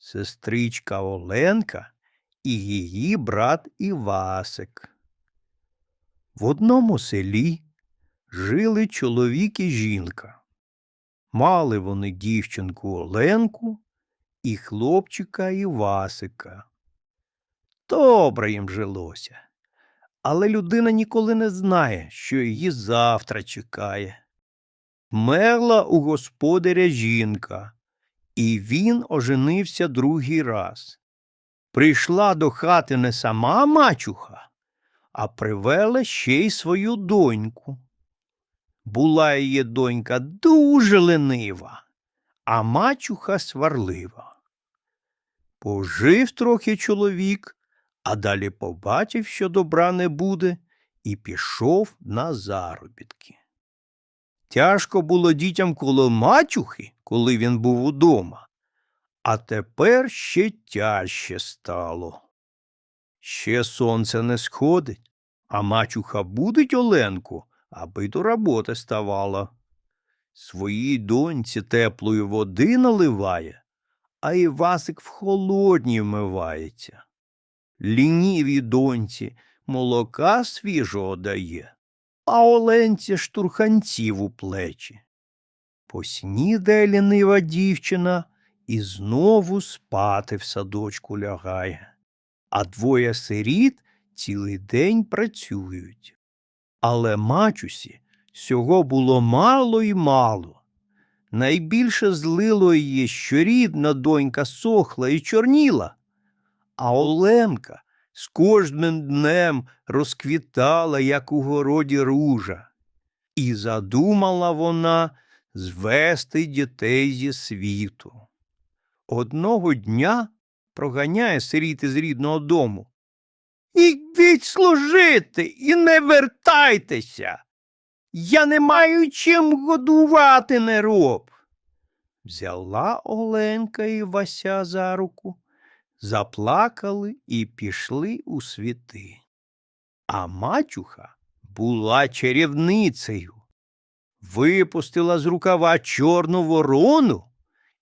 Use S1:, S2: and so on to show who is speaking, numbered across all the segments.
S1: сестричка Оленка і її брат Івасик. В одному селі жили чоловік і жінка. Мали вони дівчинку Оленку і хлопчика Івасика. Добре їм жилося, але людина ніколи не знає, що її завтра чекає. Мерла у господаря жінка, і він оженився другий раз. Прийшла до хати не сама мачуха, а привела ще й свою доньку. Була її донька дуже ленива, а мачуха сварлива. Пожив трохи чоловік, а далі побачив, що добра не буде, і пішов на заробітки. Тяжко було дітям коло мачухи, коли він був удома, а тепер ще тяжче стало. Ще сонце не сходить, а мачуха будить Оленку, аби до роботи ставала. Своїй доньці теплої води наливає, а Івасик в холодній вмивається. Лінівій доньці молока свіжого дає, а Оленці штурханців у плечі. Поснідає лінива дівчина і знову спати в садочку лягає, а двоє сиріт цілий день працюють. Але мачусі всього було мало й мало. Найбільше злило її, що рідна донька сохла і чорніла, а Оленка з кожним днем розквітала, як у городі ружа, і задумала вона звести дітей зі світу. Одного дня проганяє сиріти з рідного дому. Ідіть служити і не вертайтеся. Я не маю чим годувати нероб. Взяла Оленка і Вася за руку, заплакали і пішли у світи. А мачуха була чарівницею, випустила з рукава чорну ворону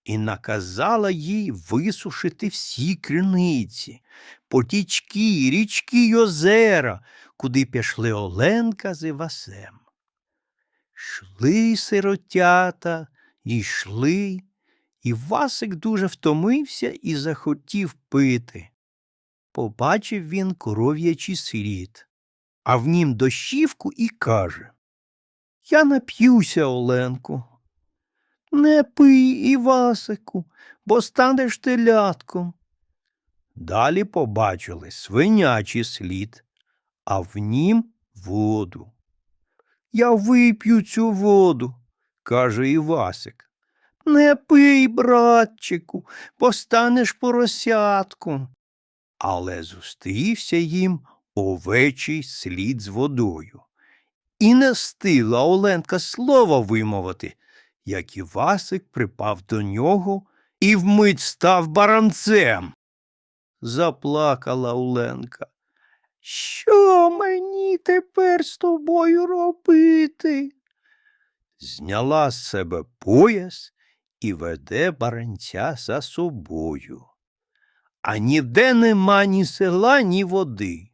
S1: і наказала їй висушити всі криниці, потічки, річки й озера, куди пішли Оленка з Івасем. Шли сиротята, йшли, і Васик дуже втомився і захотів пити. Побачив він коров'ячий слід, а в нім дощівку і каже Я нап'юся, Оленку. Не пий, Івасику, бо станеш телятком. Далі побачили свинячий слід, а в нім воду. Я вип'ю цю воду, каже Івасик. Не пий, братчику, бо станеш поросятком. Але зустрівся їм овечий слід з водою. І не стила Оленка слова вимовити, як Івасик припав до нього і вмить став баранцем. Заплакала Оленка. Що мені тепер з тобою робити? Зняла з себе пояс і веде баранця за собою. А ніде нема ні села, ні води.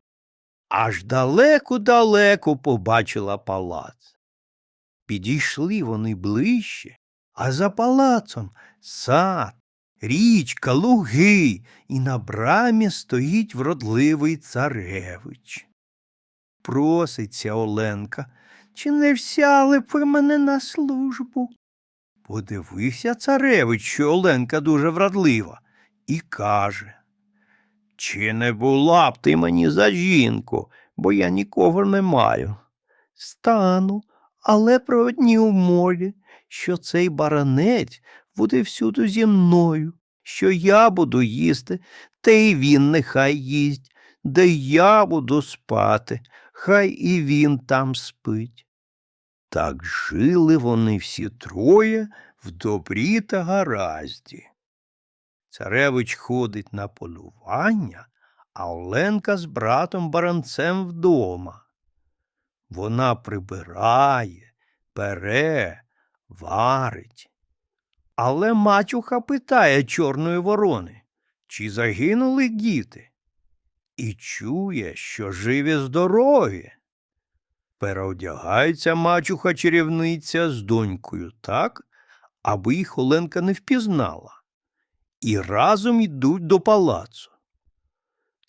S1: Аж далеко-далеко побачила палац. Підійшли вони ближче, а за палацом сад, річка, луги, і на брамі стоїть вродливий царевич. Проситься Оленка, чи не взяли б ви мене на службу? Подивився царевич, що Оленка дуже вродлива, і каже Чи не була б ти мені за жінку, бо я нікого не маю. Стану, але про одні умові, що цей баранець буде всюди зі мною, що я буду їсти, та й він нехай їсть, де я буду спати, хай і він там спить. Так жили вони всі троє в добрі та гаразді. Царевич ходить на полювання, а Оленка з братом баранцем вдома. Вона прибирає, пере, варить. Але мачуха питає чорної ворони чи загинули діти, і чує, що живі здорові. Переодягається мачуха чарівниця з донькою так, аби їх Оленка не впізнала, і разом йдуть до палацу.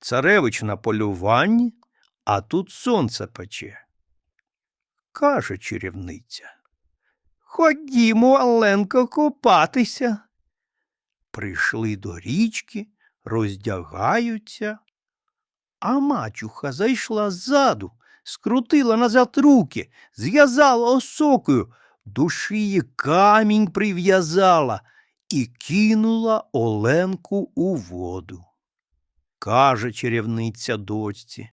S1: Царевич на полюванні, а тут сонце пече. Каже чарівниця. Ходімо, Оленко, купатися. Прийшли до річки, роздягаються, а мачуха зайшла ззаду, скрутила назад руки, зв'язала осокою, шиї камінь прив'язала і кинула Оленку у воду. Каже чарівниця дочці.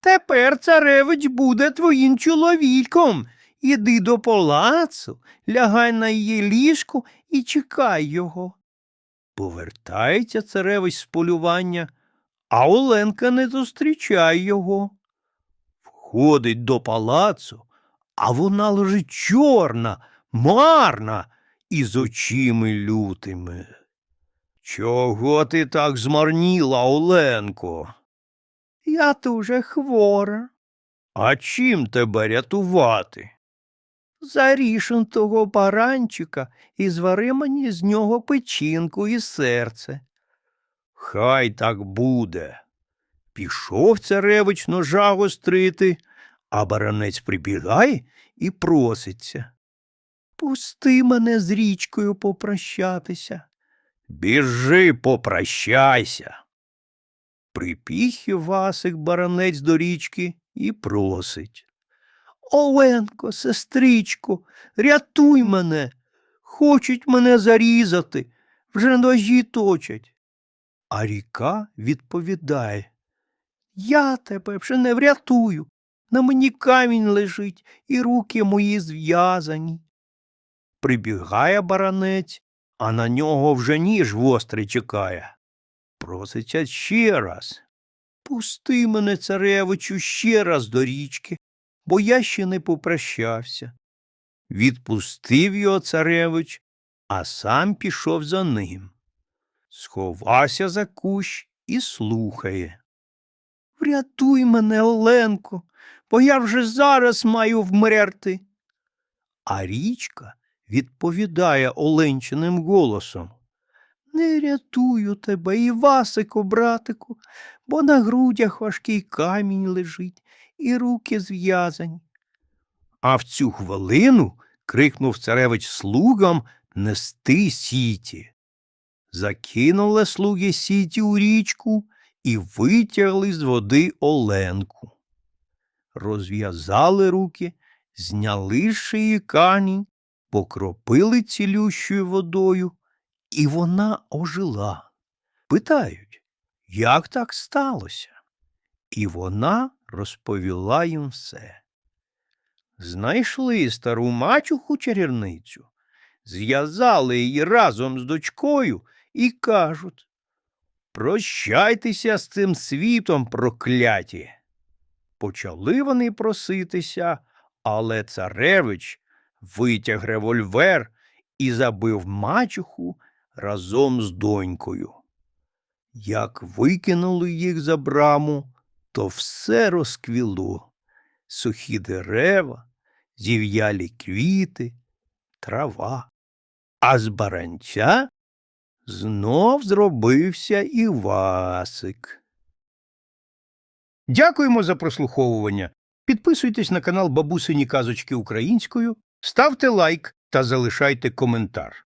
S1: Тепер царевич буде твоїм чоловіком. Іди до палацу, лягай на її ліжку і чекай його. Повертається царевич з полювання, а Оленка не зустрічає його. Входить до палацу, а вона лежить чорна, марна і з очима лютими. Чого ти так змарніла, Оленко? Я дуже хвора. А чим тебе рятувати? Зарішен того баранчика і звари мені з нього печінку і серце. Хай так буде. Пішов царевич ножа гострити, а баранець прибігає і проситься. Пусти мене з річкою попрощатися. Біжи, попрощайся. Припіг Васик баранець до річки і просить. Оленко, сестричко, рятуй мене. Хочуть мене зарізати, вже ножі точать. А ріка відповідає Я тебе вже не врятую. На мені камінь лежить, і руки мої зв'язані. Прибігає баранець, а на нього вже ніж гострий чекає. Проситься ще раз. Пусти мене, царевичу, ще раз до річки, бо я ще не попрощався. Відпустив його царевич, а сам пішов за ним. Сховався за кущ і слухає. Врятуй мене, Оленко, бо я вже зараз маю вмерти. А річка відповідає Оленчиним голосом. Не рятую тебе, Івасику, братику, бо на грудях важкий камінь лежить, і руки зв'язані. А в цю хвилину крикнув царевич слугам нести сіті. Закинули слуги сіті у річку і витягли з води Оленку. Розв'язали руки, зняли шиї камінь, покропили цілющою водою, і вона ожила. Питають, як так сталося? І вона розповіла їм все. Знайшли стару мачуху чарівницю, зв'язали її разом з дочкою і кажуть Прощайтеся з цим світом, прокляті. Почали вони проситися, але царевич витяг револьвер і забив мачуху разом з донькою. Як викинули їх за браму, то все розквіло сухі дерева, зів'ялі квіти, трава. А з баранця знов зробився Івасик. Дякуємо за прослуховування. Підписуйтесь на канал Бабусині Казочки Українською, ставте лайк та залишайте коментар.